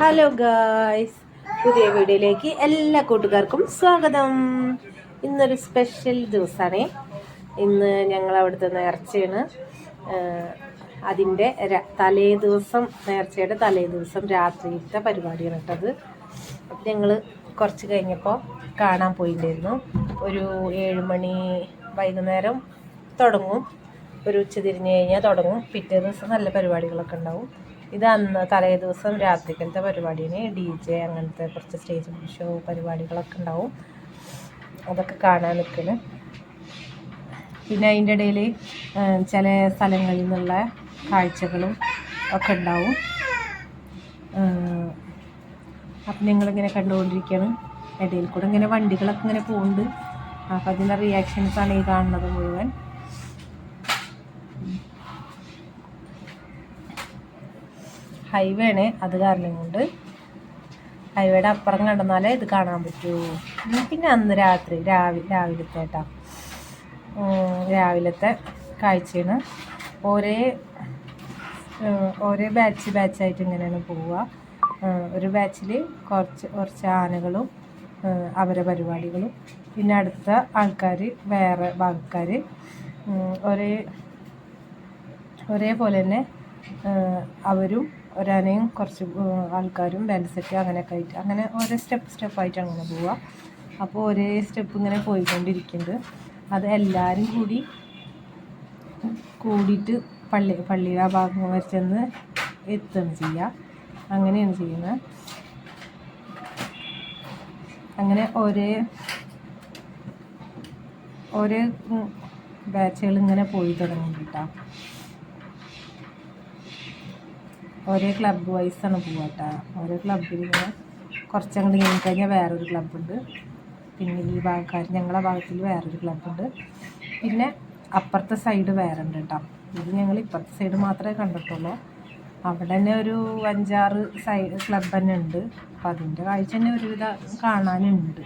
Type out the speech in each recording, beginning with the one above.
Hello guys പുതിയ വീഡിയോയിലേക്ക് എല്ലാ കൂട്ടുകാർക്കും സ്വാഗതം. ഇന്നൊരു സ്പെഷ്യൽ ദിവസമാണ് ഇന്ന് ഞങ്ങൾ അവിടുത്തെ നേർച്ചയാണ് അതിന്റെ തലേ ദിവസം നേർച്ചയുടെ തലേ ദിവസം രാത്രിയിലത്തെ പരിപാടിയാണ് കേട്ടത് ഞങ്ങൾ കുറച്ച് കഴിഞ്ഞപ്പോൾ കാണാൻ പോയിട്ടുണ്ടായിരുന്നു ഒരു ഏഴ് മണി വൈകുന്നേരം തുടങ്ങും. ഒരു ഉച്ച തിരിഞ്ഞ് കഴിഞ്ഞാൽ തുടങ്ങും. പിറ്റേ ദിവസം നല്ല പരിപാടികളൊക്കെ ഉണ്ടാവും. ഇത് അന്ന് തലേ ദിവസം രാത്രിക്കലത്തെ പരിപാടിയാണ്. ഡി ജെ അങ്ങനത്തെ കുറച്ച് സ്റ്റേജ് ഷോ പരിപാടികളൊക്കെ ഉണ്ടാവും. അതൊക്കെ കാണാൻ നിൽക്കുന്നു പിന്നെ അതിന്റെ ഇടയിൽ ചില സ്ഥലങ്ങളിൽ നിന്നുള്ള കാഴ്ചകളും ഒക്കെ ഉണ്ടാവും. അപ്പം നിങ്ങളിങ്ങനെ കണ്ടുകൊണ്ടിരിക്കണം ഇടയിൽ കൂടെ ഇങ്ങനെ വണ്ടികളൊക്കെ ഇങ്ങനെ പോകുന്നുണ്ട്. അപ്പം അതിന്റെ റിയാക്ഷൻസാണ് ഈ കാണുന്നത് മുഴുവൻ. ഹൈവേ ആണ് അത് കാരണം കൊണ്ട് ഹൈവേയുടെ അപ്പുറം കണ്ടെന്നാലേ ഇത് കാണാൻ പറ്റൂ. പിന്നെ അന്ന് രാത്രി രാവിലെ രാവിലത്തെ കേട്ടോ രാവിലത്തെ കാഴ്ചയാണ്. ഒരേ ഒരേ ബാച്ച് ബാച്ചായിട്ട് ഇങ്ങനെയാണ് പോവുക. ഒരു ബാച്ചിൽ കുറച്ച് കുറച്ച് ആനകളും അവരെ പരിപാടികളും. പിന്നെ അടുത്ത ആൾക്കാർ വേറെ ഭാഗക്കാർ ഒരേ ഒരേപോലെ തന്നെ അവരും ഒരാനയും കുറച്ച് ആൾക്കാരും ബാൻഡ് സെറ്റ് അങ്ങനെയൊക്കെ ആയിട്ട് അങ്ങനെ ഓരോ സ്റ്റെപ്പ് സ്റ്റെപ്പായിട്ട് അങ്ങനെ പോവുക അപ്പോൾ ഒരേ സ്റ്റെപ്പ് ഇങ്ങനെ പോയിക്കൊണ്ടിരിക്കുന്നുണ്ട് അത് എല്ലാവരും കൂടി കൂടിയിട്ട് പള്ളി പള്ളിയുടെ ആ ഭാഗം വരെ ചെന്ന് എത്തുകയാണ് ചെയ്യുക അങ്ങനെയാണ് ചെയ്യുന്നത് അങ്ങനെ ഒരേ ഒരേ ബാച്ചുകൾ ഇങ്ങനെ പോയി തുടങ്ങിയിട്ടാണ് ഒരേ ക്ലബ്ബ് വൈസാണ് പോവാട്ട. ഓരോ ക്ലബ്ബിൽ ഇങ്ങനെ കുറച്ചങ്ങോട്ട് കഴിഞ്ഞ് കഴിഞ്ഞാൽ വേറൊരു ക്ലബ്ബുണ്ട് പിന്നെ ഈ ഭാഗക്കാർ ഞങ്ങളുടെ ഭാഗത്തിൽ വേറൊരു ക്ലബ്ബുണ്ട് പിന്നെ അപ്പുറത്തെ സൈഡ് വേറെ ഉണ്ട് കേട്ടോ ഇത് ഞങ്ങൾ ഇപ്പുറത്തെ സൈഡ് മാത്രമേ കണ്ടിട്ടുള്ളൂ. അവിടെ തന്നെ ഒരു അഞ്ചാറ് സൈ ക്ലബ് തന്നെ ഉണ്ട്. അപ്പം അതിന്റെ കാഴ്ച തന്നെ ഒരുവിധ കാണാനുണ്ട്.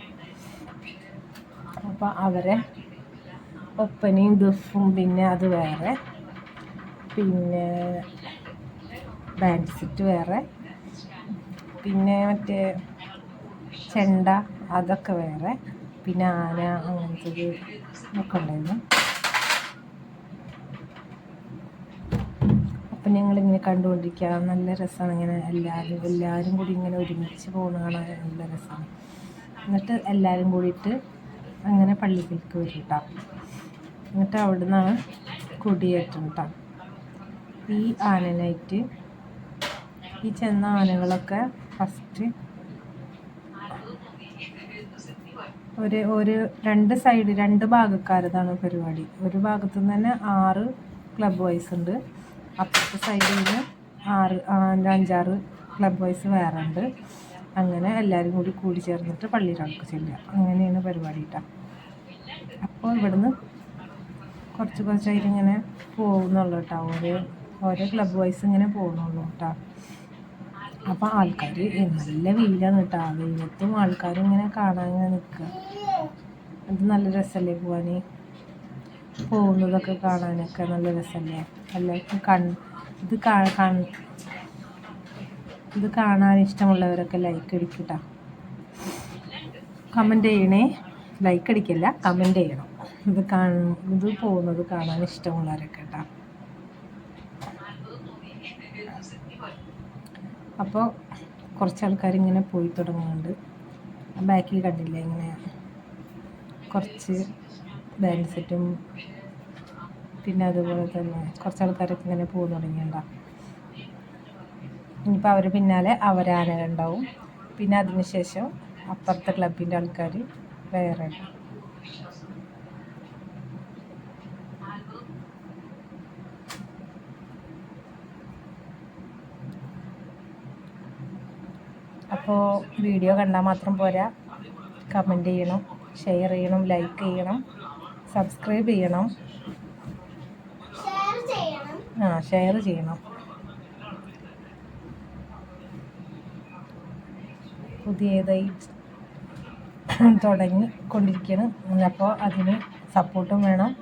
അപ്പോൾ അവരെ ഒപ്പനയും ദുഫും പിന്നെ അത് വേറെ. പിന്നെ ബാൻഡ് സെറ്റ് വേറെ. പിന്നെ മറ്റേ ചെണ്ട അതൊക്കെ വേറെ. പിന്നെ ആന അങ്ങനത്തത് ഒക്കെ ഉണ്ടായിരുന്നു. അപ്പം ഞങ്ങളിങ്ങനെ കണ്ടുകൊണ്ടിരിക്കുക നല്ല രസമാണ് ഇങ്ങനെ എല്ലാവരും എല്ലാവരും കൂടി ഇങ്ങനെ ഒരുമിച്ച് പോകുന്ന കാണാൻ നല്ല രസമാണ്. എന്നിട്ട് എല്ലാവരും കൂടിയിട്ട് അങ്ങനെ പള്ളിയിലേക്ക് വരും കേട്ടോ. എന്നിട്ട് അവിടെ നിന്നാണ് കൊടിയേറ്റം കേട്ടോ. ഈ ആനനായിട്ട് ഈ ചെന്ന ആനകളൊക്കെ ഫസ്റ്റ് ഒരു ഒരു രണ്ട് സൈഡ് രണ്ട് ഭാഗക്കാരതാണ് പരിപാടി. ഒരു ഭാഗത്തു നിന്ന് തന്നെ ആറ് ക്ലബ് വൈസ് ഉണ്ട്. അപ്പുറത്തെ സൈഡിൽ നിന്ന് ആറ് അഞ്ചാറ് ക്ലബ് വൈസ് വേറെ ഉണ്ട്. അങ്ങനെ എല്ലാവരും കൂടി കൂടി ചേർന്നിട്ട് പള്ളിയിലേക്ക് ചെല്ലുക അങ്ങനെയാണ് പരിപാടി കേട്ടോ അപ്പോൾ ഇവിടുന്ന് കുറച്ച് കുറച്ചായിട്ട് ഇങ്ങനെ പോകുന്നുള്ളൂ കേട്ടോ ഓരോ ഓരോ ക്ലബ് വൈസ് ഇങ്ങനെ പോകുന്നുള്ളൂ കേട്ടോ അപ്പോൾ ആൾക്കാർ നല്ല വെയിലാണ് കേട്ടോ വെയിലത്തും ആൾക്കാർ ഇങ്ങനെ കാണാൻ ഇങ്ങനെ നിൽക്കുക അത് നല്ല രസമല്ലേ പോവാൻ പോകുന്നതൊക്കെ കാണാനൊക്കെ നല്ല രസമല്ലേ എല്ലാവർക്കും കൺ ഇത് ഇത് കാണാൻ ഇഷ്ടമുള്ളവരൊക്കെ ലൈക്ക് അടിക്കട്ടാ. കമന്റ് ചെയ്യണേ. ലൈക്ക് അടിക്കല്ല കമന്റ് ചെയ്യണം. ഇത് കാണ ഇത് പോകുന്നത് കാണാൻ ഇഷ്ടമുള്ളവരൊക്കെ കേട്ടോ അപ്പോൾ കുറച്ച് ആൾക്കാർ ഇങ്ങനെ പോയി തുടങ്ങുന്നുണ്ട്. ബാക്കിൽ കണ്ടില്ല ഇങ്ങനെ കുറച്ച് ബാൻഡ് സെറ്റും പിന്നെ അതുപോലെ തന്നെ കുറച്ച് ആൾക്കാരൊക്കെ ഇങ്ങനെ പോകുന്നു തുടങ്ങിയിട്ടുണ്ടാവും ഇനിയിപ്പോൾ അവർ പിന്നാലെ അവരാനകളുണ്ടാവും പിന്നെ അതിനുശേഷം അപ്പുറത്തെ ക്ലബിന്റെ ആൾക്കാർ വേറെ ഉണ്ടാവും അപ്പോൾ വീഡിയോ കണ്ടാൽ മാത്രം പോരാ. കമന്റ് ചെയ്യണം ഷെയർ ചെയ്യണം ലൈക്ക് ചെയ്യണം സബ്സ്ക്രൈബ് ചെയ്യണം. ആ ഷെയർ ചെയ്യണം. പുതിയതായി തുടങ്ങി കൊണ്ടിരിക്കുകയാണ് അപ്പോൾ അതിന് സപ്പോർട്ടും വേണം.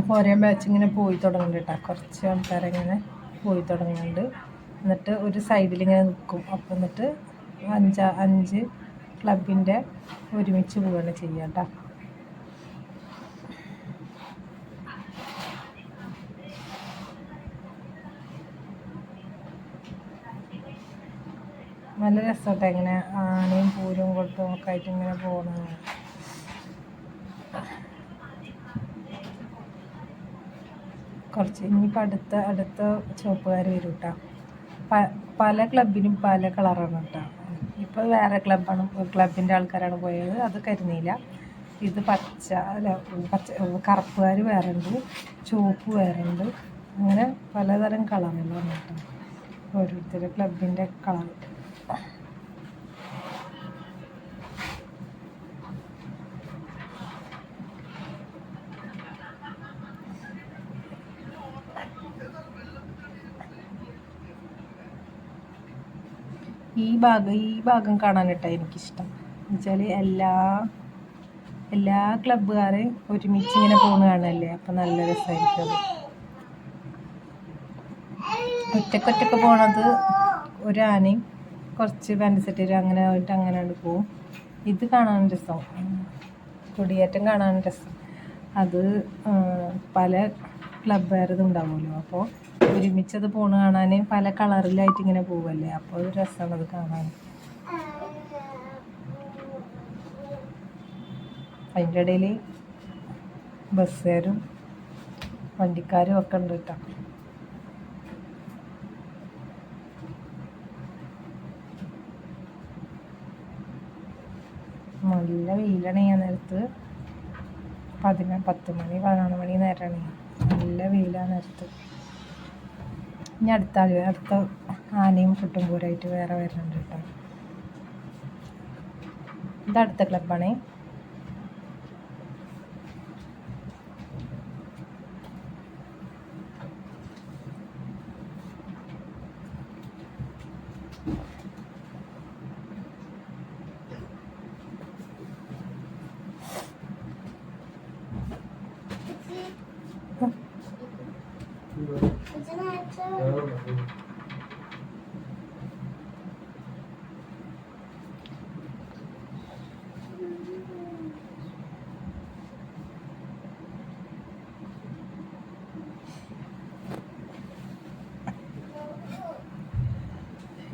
അപ്പോൾ ഒരേ ബാച്ച് ഇങ്ങനെ പോയി തുടങ്ങുന്നുണ്ട് കേട്ടോ കുറച്ച് ആൾക്കാരെങ്ങനെ പോയി തുടങ്ങുന്നുണ്ട്. എന്നിട്ട് ഒരു സൈഡിൽ ഇങ്ങനെ നിൽക്കും അപ്പം എന്നിട്ട് അഞ്ച് അഞ്ച് ക്ലബിന്റെ ഒരുമിച്ച് പോവുകയാണ് ചെയ്യുക കേട്ടോ നല്ല രസമായിട്ട് ഇങ്ങനെ ആനയും പൂരും കൊട്ടും ഒക്കെ ആയിട്ട് ഇങ്ങനെ പോകുന്നത് കുറച്ച് ഇനിയിപ്പോൾ അടുത്ത അടുത്ത ചുവപ്പുകാർ വരും കേട്ടോ പല ക്ലബിനും പല കളറാണ് കേട്ടോ ഇപ്പോൾ വേറെ ക്ലബ്ബാണ് ക്ലബിന്റെ ആൾക്കാരാണ് പോയത്. അത് കരിനീല ഇത് പച്ച അല്ല പച്ച കറുപ്പുകാർ വേറെ ഉണ്ട്. ചുവപ്പ് വേറെ ഉണ്ട്. അങ്ങനെ പലതരം കളറുകളാണ് കേട്ടോ ഓരോരുത്തരുടെ ക്ലബിന്റെ കളർ ഈ ഭാഗം ഈ ഭാഗം കാണാനിട്ടാണ് എനിക്കിഷ്ടം. എന്നുവെച്ചാൽ എല്ലാ എല്ലാ ക്ലബ്ബുകാരെയും ഒരുമിച്ച് ഇങ്ങനെ പോകുന്ന കാണല്ലേ? അപ്പം നല്ല രസമായിരിക്കും അത്. ഒറ്റക്കൊറ്റക്ക് പോണത് ഒരു ആനയും കുറച്ച് പാന്റ് സെറ്റ് അങ്ങനെ ആയിട്ട് അങ്ങനെ പോവും. ഇത് കാണാൻ രസം. കൊടിയേറ്റം കാണാൻ രസം. അത് പല ക്ലബ്ബുകാരതും ഉണ്ടാവുമല്ലോ. അപ്പോൾ ഒരുമിച്ചത് പോണ് കാണാൻ പല കളറിലായിട്ട് ഇങ്ങനെ പോവല്ലേ? അപ്പോൾ ഒരു രസമാണ് അത് കാണാൻ. അതിന്റെ ഇടയിൽ ബസ്സുകാരും വണ്ടിക്കാരും ഒക്കെ ഉണ്ട് കേട്ടോ. നല്ല വെയിലാണ് ഞാൻ നേരത്ത്. പതിന പത്ത് മണി പതിനൊന്ന് മണി നേരമാണ് നല്ല വെയിലാണ് നേരത്ത്. ഇനി അടുത്ത അടുത്ത ആനയും കുട്ടുംപൂരായിട്ട് വേറെ വരുന്നുണ്ട് കേട്ടോ. ഇത് അടുത്ത ക്ലബ്ബാണേ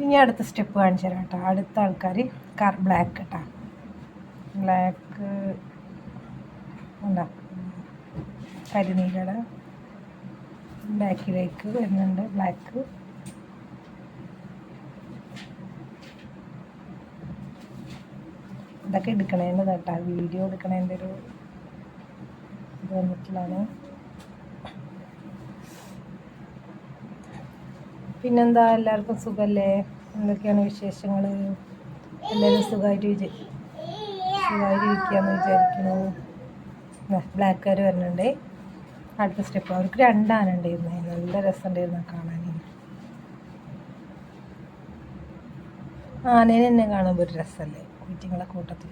ഇനി അടുത്ത സ്റ്റെപ്പ് കാണിച്ചു തരാം കേട്ടോ. അടുത്ത ആൾക്കാർ കാർ ബ്ലാക്ക് കേട്ടോ ബ്ലാക്ക് എന്താ കരിനീലയുടെ ബാക്കിലേക്ക് വരുന്നുണ്ട്. ബ്ലാക്ക് ഇതൊക്കെ എടുക്കണേന്റെ കേട്ടോ വീഡിയോ എടുക്കണേന്റെ ഒരു ഇത് വന്നിട്ടുള്ളതാണ്. പിന്നെന്താ എല്ലാവർക്കും സുഖമല്ലേ എന്തൊക്കെയാണ് വിശേഷങ്ങൾ എല്ലാവരും സുഖമായിട്ട് വിചാ സുഖമായിട്ട് ഇരിക്കുകയെന്ന് വിചാരിക്കുന്നു. ബ്ലാക്കുകാർ വരുന്നുണ്ട് അടുത്ത സ്റ്റെപ്പ്. അവർക്ക് രണ്ടാന നല്ല രസമുണ്ടായിരുന്നു കാണാൻ ആനേനെ തന്നെ കാണുമ്പോൾ ഒരു രസമല്ലേ കുറ്റിങ്ങളെ കൂട്ടത്തിൽ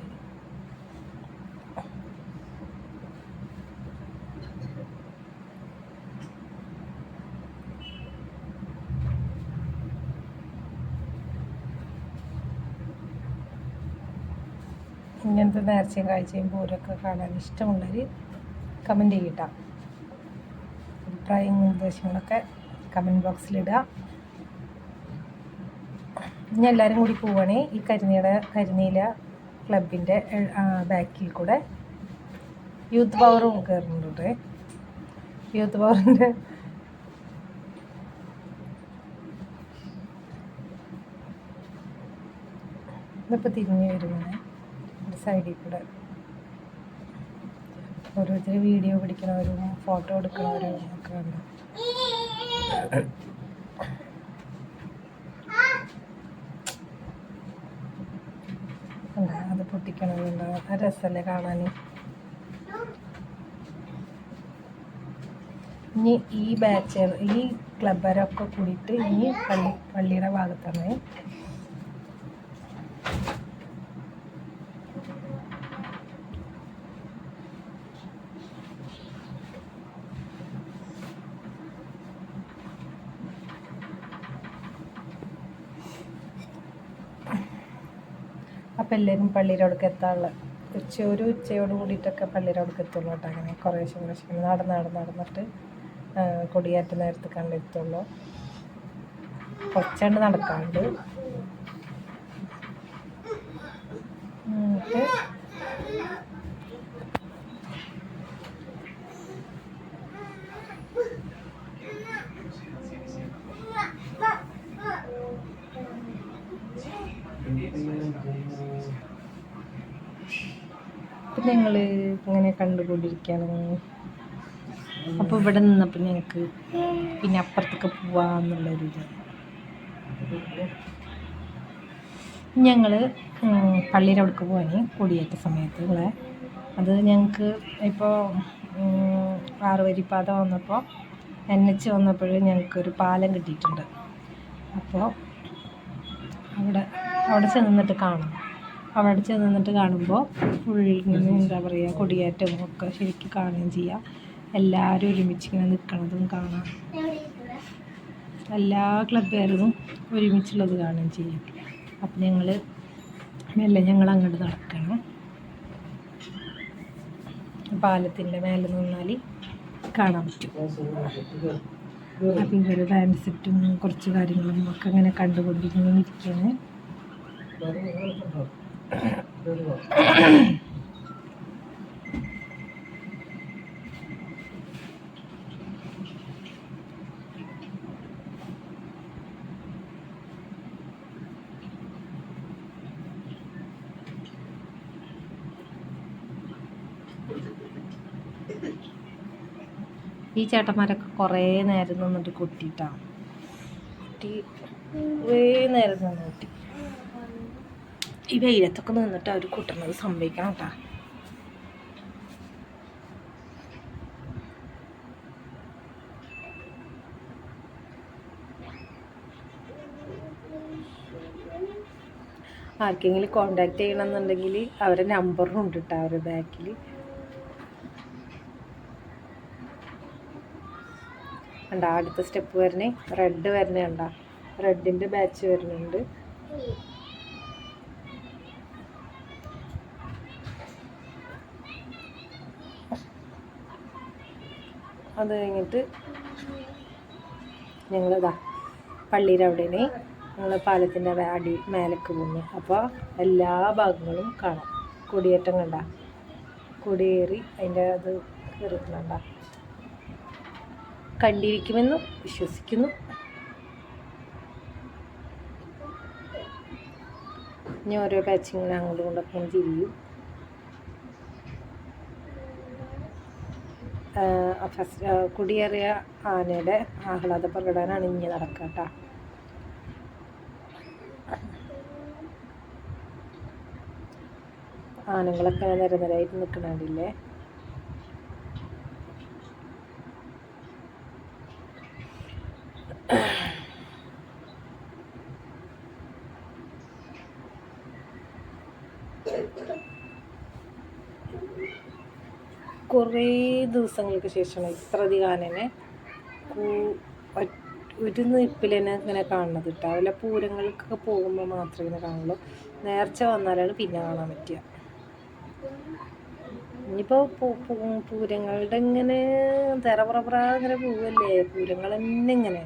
ഇങ്ങനത്തെ നേർച്ചയും കാഴ്ചയും പൂരമൊക്കെ കാണാൻ ഇഷ്ടമുള്ളവർ കമന്റ് ചെയ്യട്ടോ അഭിപ്രായങ്ങളും നിർദ്ദേശങ്ങളൊക്കെ കമന്റ് ബോക്സിലിടുക ഇനി എല്ലാവരും കൂടി പോവുകയാണേ ഈ കരിനീല കരിനീല ക്ലബിന്റെ ബാക്കിൽ കൂടെ യൂത്ത് പവറും കയറുന്നുണ്ട് യൂത്ത് പവറിന്റെ ഇതിപ്പോൾ തിരിഞ്ഞ് വരുന്നത് സൈഡിൽ കൂടെ ഓരോരുത്തർ വീഡിയോ പിടിക്കണവരും ഫോട്ടോ എടുക്കണവരും ഒക്കെ ഉണ്ട്. അത് പൊട്ടിക്കണമെന്നുണ്ട് ആ രസമല്ലേ കാണാൻ ഇനി ഈ ബാച്ച് ഈ ക്ലബ്ബരൊക്കെ കൂടിയിട്ട് ഇനി പള്ളി പള്ളിയുടെ ഭാഗത്താണ് അപ്പം എല്ലാവരും പള്ളിയുടെ അവിടേക്ക് എത്താറുള്ളത് ഉച്ച ഒരു ഉച്ചയോട് കൂടിയിട്ടൊക്കെ പള്ളിയുടെ അവിടേക്ക് എത്തുള്ളൂ കേട്ടോ അങ്ങനെ കുറേശ്ശെ ഇങ്ങനെ നടന്ന് നടന്ന് നടന്നിട്ട് കൊടിയേറ്റ നേരത്തെ കണ്ടെത്തുള്ളൂ കൊച്ചണ്ട് നടക്കാണ്ട് എന്നിട്ട് ഇപ്പം ഞങ്ങൾ ഇങ്ങനെ കണ്ടുകൊണ്ടിരിക്കുകയാണ്. അപ്പോൾ ഇവിടെ നിന്നപ്പോൾ ഞങ്ങൾക്ക് പിന്നെ അപ്പുറത്തൊക്കെ പോവാന്നുള്ളൊരു ഇത്. ഞങ്ങൾ പള്ളിയുടെ അവിടേക്ക് പോവാൻ കൊടിയേറ്റ സമയത്ത് ഇവിടെ. അത് ഞങ്ങൾക്ക് ഇപ്പോൾ ആറുവരിപ്പാത വന്നപ്പോൾ എൻ എച്ച് വന്നപ്പോൾ ഞങ്ങൾക്കൊരു പാലം കിട്ടിയിട്ടുണ്ട്. അപ്പോൾ അവിടെ അവിടെ ചെന്നിട്ട് കാണാം അവിടെ ചെന്ന് നിന്നിട്ട് കാണുമ്പോൾ ഫുൾ എന്താ പറയുക കൊടിയേറ്റവും ഒക്കെ ശരിക്കും കാണുകയും ചെയ്യാം. എല്ലാവരും ഒരുമിച്ച് ഇങ്ങനെ നിൽക്കണതും കാണാം. എല്ലാ ക്ലബ്ബുകാരും ഒരുമിച്ചുള്ളത് കാണുകയും ചെയ്യും. അപ്പം ഞങ്ങൾ മെല്ലെ ഞങ്ങൾ അങ്ങോട്ട് നടക്കണം. പാലത്തിന്റെ മേലെ നിന്നാൽ കാണാൻ പറ്റും. അപ്പം ഇവരുടെ ഡാൻസിട്ടും കുറച്ച് കാര്യങ്ങളും ഒക്കെ അങ്ങനെ കണ്ടുകൊണ്ടിരിക്കുന്നു ഇരിക്കുകയാണ് ഈ ചേട്ടന്മാരൊക്കെ കുറേ നേരം നിന്നിട്ട് കൊട്ടിയിട്ടാണ് കുട്ടി കുറേ നേരം നിന്ന് കൊട്ടി ഈ വെയിലത്തൊക്കെ നിന്നിട്ട് അവർ കൂട്ടുന്നത് സംഭവിക്കണം കേട്ടോ. ആർക്കെങ്കിലും കോണ്ടാക്ട് ചെയ്യണമെന്നുണ്ടെങ്കിൽ അവരുടെ നമ്പറും ഉണ്ട് കേട്ടോ അവരുടെ ബാക്കിൽ കണ്ട അടുത്ത സ്റ്റെപ്പ് വരണേ റെഡ് വരണേ കണ്ട. റെഡിന്റെ ബാച്ച് വരുന്നുണ്ട്. അത് കഴിഞ്ഞിട്ട് ഞങ്ങളിതാ പള്ളിയുടെ അവിടെയാണ് ഞങ്ങൾ പാലത്തിന്റെ അടി മേലേക്ക് പോകുന്നു അപ്പോൾ എല്ലാ ഭാഗങ്ങളും കാണാം. കൊടിയേറ്റം കണ്ട. കൊടിയേറി അതിന്റെ അത് കയറിയിട്ടുണ്ട. കണ്ടിരിക്കുമെന്ന് വിശ്വസിക്കുന്നു. ഇനി ഓരോ പാച്ചിങ്ങനെ അങ്ങോട്ടും ചെയ്യും തിരിയും. ഫസ്റ്റ് കുടിയേറിയ ആനയുടെ ആഹ്ലാദ പ്രകടനമാണ് ഇനി നടക്കുക ആനകളൊക്കെ നിരനിരയായിട്ട് നിൽക്കണില്ലേ കുറേ ദിവസങ്ങൾക്ക് ശേഷമാണ് ഇത്രയധികം എന്നെ കൂ- ഒരു നിപ്പിലെന്നെ ഇങ്ങനെ കാണുന്നത് കേട്ടോ. വല്ല പൂരങ്ങൾക്കൊക്കെ പോകുമ്പോൾ മാത്രമേ ഇങ്ങനെ കാണുള്ളൂ. നേർച്ച വന്നാലാണ് പിന്നെ കാണാൻ പറ്റുക. ഇനിയിപ്പോൾ പൂരങ്ങളുടെ ഇങ്ങനെ തെറപുറപുറ ഇങ്ങനെ പോവല്ലേ? പൂരങ്ങൾ തന്നെ ഇങ്ങനെ.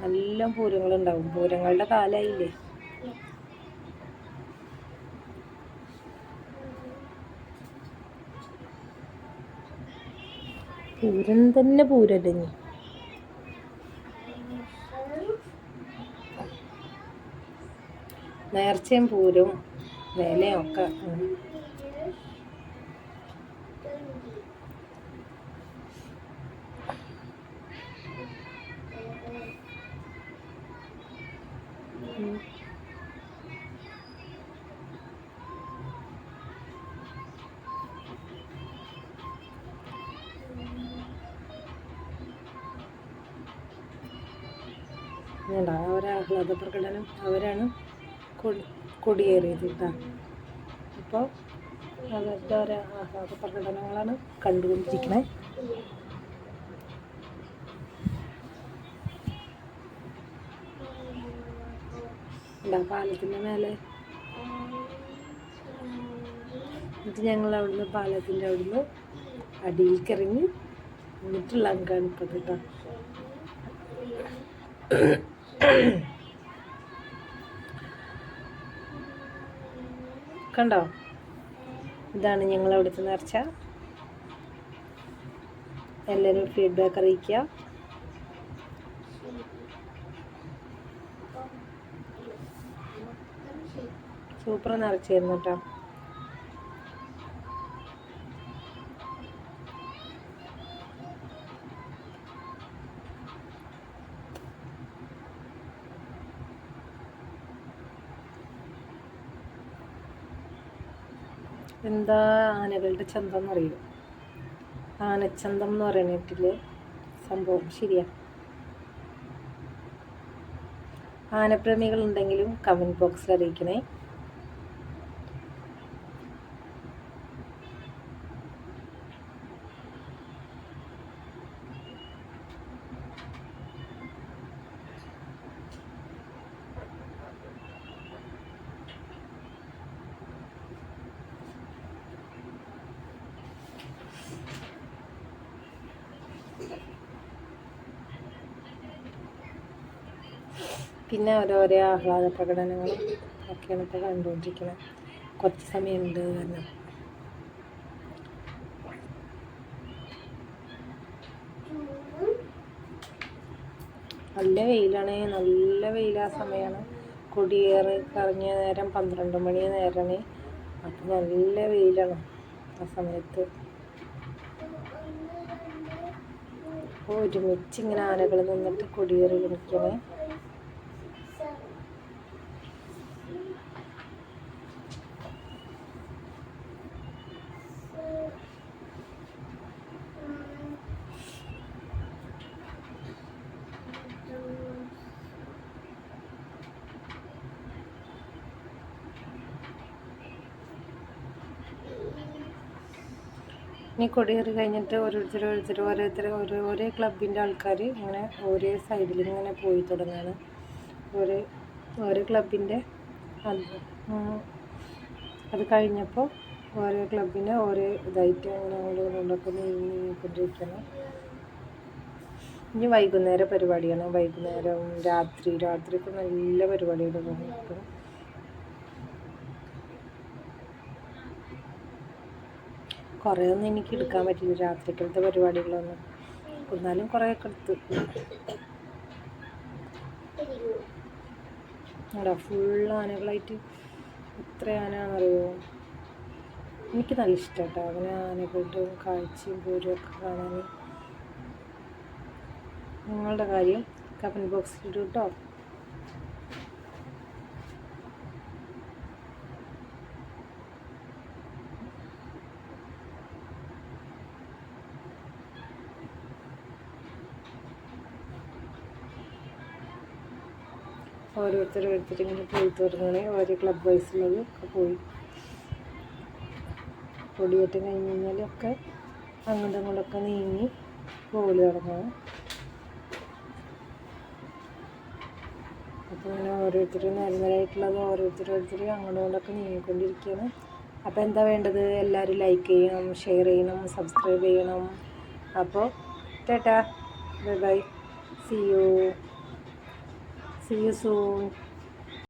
നല്ല പൂരങ്ങളുണ്ടാവും. പൂരങ്ങളുടെ കാലമായില്ലേ പൂരം തന്നെ പൂരല്ലേ നീ നേർച്ചയും പൂരും വേലയും ഒക്കെ. അവരെ ആഹ്ലാദ പ്രകടനം അവരാണ് കൊടി കൊടിയേറിയത് കേട്ടോ അപ്പോൾ അവരുടെ ഒരു ആഹ്ലാദ പ്രകടനങ്ങളാണ് കണ്ടുകൊണ്ടിരിക്കുന്നത് എന്താ പാലത്തിന്റെ മേലെ? എന്നിട്ട് ഞങ്ങൾ അവിടുന്ന് പാലത്തിന്റെ അവിടുന്ന് അടിയിലേക്ക് ഇറങ്ങി എന്നിട്ടുള്ള അങ്കാണ് കേട്ടോ കണ്ടോ? ഇതാണ് ഞങ്ങൾ അവിടുത്തെ നേർച്ച. എല്ലാവരും ഫീഡ്ബാക്ക് അറിയിക്കുക. സൂപ്പർ നിറച്ചായിരുന്നു കേട്ടോ. എന്താ ആനകളുടെ ചന്തം എന്നറിയും? ആനച്ചന്തം എന്ന് പറയുന്നിട്ടിൽ സംഭവം ശരിയാ. ആനപ്രേമികളുണ്ടെങ്കിലും കമന്റ് ബോക്സിൽ അറിയിക്കണേ. പിന്നെ ഓരോരോ ആഹ്ലാദ പ്രകടനങ്ങളും ഒക്കെയാണ് ഇപ്പോൾ കണ്ടുകൊണ്ടിരിക്കുന്നത്. കുറച്ച് സമയമുണ്ട് തന്നെ നല്ല വെയിലാണ്. നല്ല വെയിൽ ആ സമയമാണ് കൊടിയേറ് കറങ്ങിയ നേരം പന്ത്രണ്ട് മണി നേരമാണ്. അപ്പം നല്ല വെയിലാണ് ആ സമയത്ത്. ഒരുമിച്ച് ഇങ്ങനെ ആനകൾ നിന്നിട്ട് കൊടിയേറി കളിക്കണേ ഇനി കൊടിയേറി കഴിഞ്ഞിട്ട് ഓരോരുത്തർ ഓരോരുത്തർ ഓരോരുത്തർ ഓരോ ഓരോ ക്ലബിന്റെ ആൾക്കാർ ഇങ്ങനെ ഓരോ സൈഡിൽ ഇങ്ങനെ പോയി തുടങ്ങുകയാണ് ഓരോ ഓരോ ക്ലബിന്റെ അത് അത് കഴിഞ്ഞപ്പോൾ ഓരോ ക്ലബിന്റെ ഓരോ ഇതായിട്ട് അങ്ങനെ അങ്ങോട്ടും ഇങ്ങോട്ടൊക്കെ നീങ്ങിക്കൊണ്ടിരിക്കണം ഇനി വൈകുന്നേരം പരിപാടിയാണ്. വൈകുന്നേരം രാത്രി രാത്രിയൊക്കെ നല്ല പരിപാടികളൊക്കെ ഇപ്പം കുറേ ഒന്നും എനിക്ക് എടുക്കാൻ പറ്റില്ല രാത്രിക്കലത്തെ പരിപാടികളൊന്നും. എന്നാലും കുറേയൊക്കെ എടുത്തു. അല്ല ഫുൾ ആനകളായിട്ട് എത്ര ആനയാണെന്നറിയോ? എനിക്ക് നല്ല ഇഷ്ടം കേട്ടോ അങ്ങനെ ആനകളുടെ കാഴ്ചയും പൂരമൊക്കെ കാണാൻ. നിങ്ങളുടെ കാര്യം കമന്റ് ബോക്സിൽ ഇടും കേട്ടോ ഓരോരുത്തർ ഓരോരുത്തർ ഇങ്ങനെ പോയി തുടങ്ങണേ ഓരോ ക്ലബ് വൈസുള്ളത് ഒക്കെ പോയി. പൊടിയേറ്റം കഴിഞ്ഞ് കഴിഞ്ഞാലൊക്കെ അങ്ങോട്ടും ഇങ്ങോട്ടൊക്കെ നീങ്ങി പോകൽ തുടങ്ങണം അപ്പോൾ ഇങ്ങനെ ഓരോരുത്തർ നിരന്തരമായിട്ടുള്ളത് ഓരോരുത്തർ ഓരോരുത്തർ അങ്ങോട്ടും ഇങ്ങോട്ടൊക്കെ നീങ്ങിക്കൊണ്ടിരിക്കുകയാണ്. അപ്പോൾ എന്താ വേണ്ടത്? എല്ലാവരും ലൈക്ക് ചെയ്യണം ഷെയർ ചെയ്യണം സബ്സ്ക്രൈബ് ചെയ്യണം. അപ്പോൾ tata bye bye see you 这一个